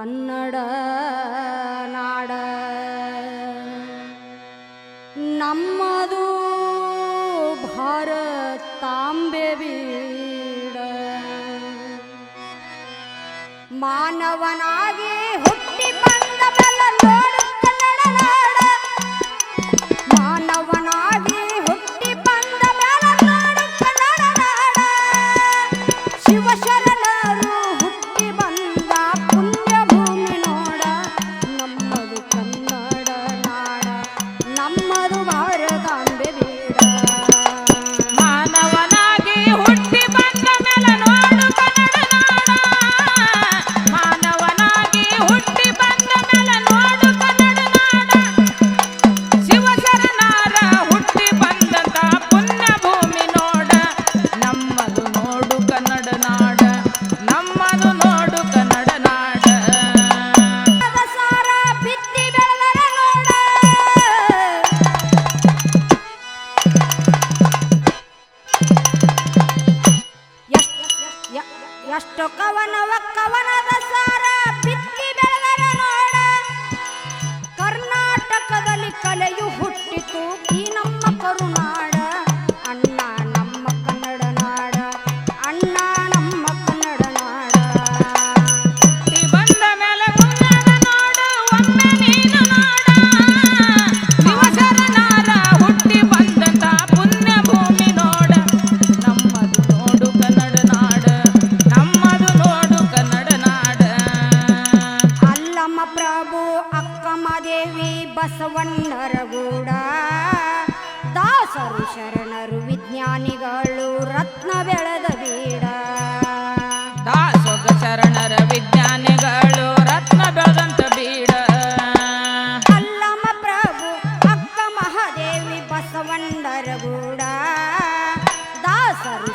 ಕನ್ನಡ ನಾಡ. ನಮ್ಮದು ಭಾರತಾಂಬೆ ಬೀಡ. ಮಾನವನಾಗಿ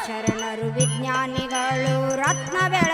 ಶರಣರು ವಿಜ್ಞಾನಿಗಳು ರತ್ನವೇ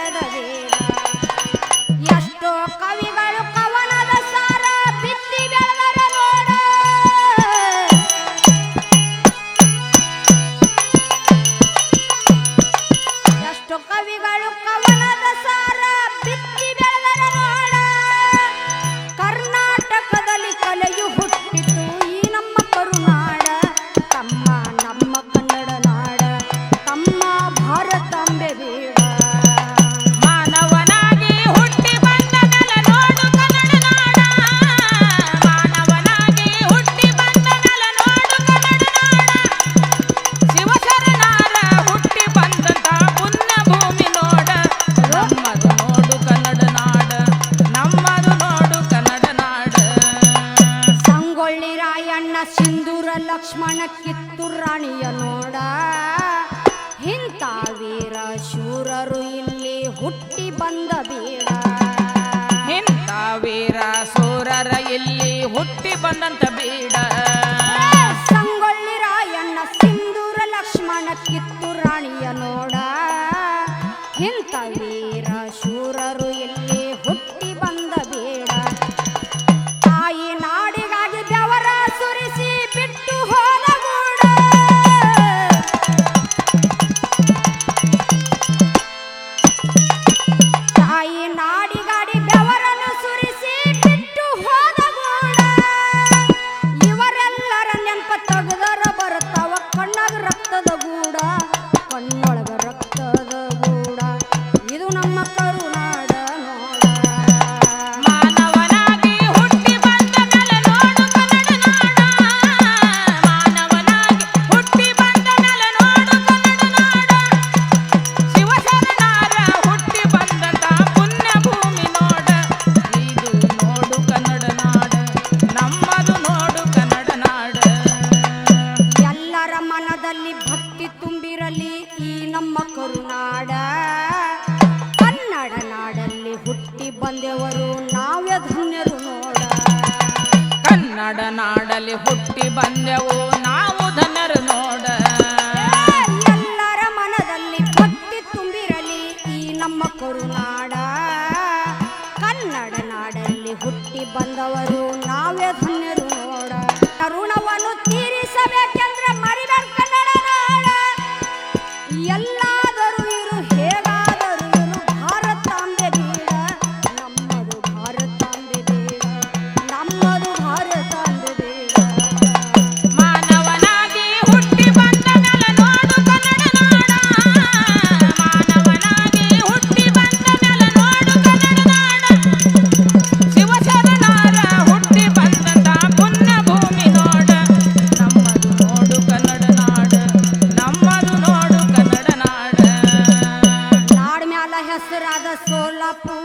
ಮನಕ್ಕೆ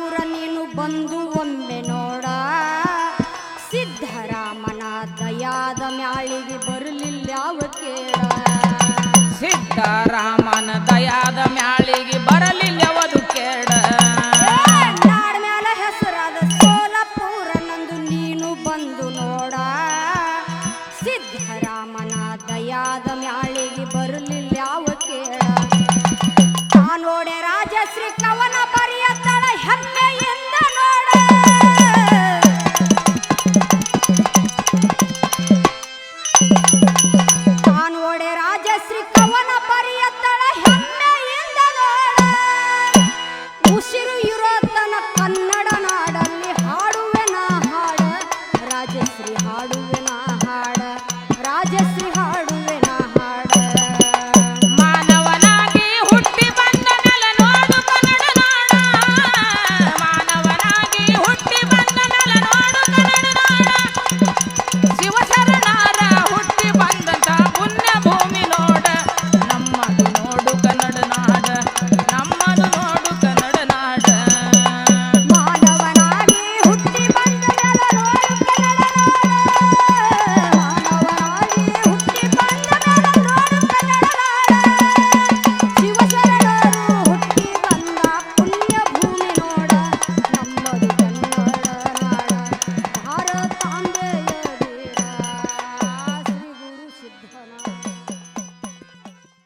ಊರ ನೀನು ಬಂದು ಒಮ್ಮೆ ನೋಡ. ಸಿದ್ಧರಾಮನ ದಯಾದ ಮ್ಯಾಳಿಗೆ ಬರಲಿಲ್ಲ ಯಾವ ಕೇಳ. ಸಿದ್ಧರಾಮನ ದಯಾದ ಮ್ಯಾ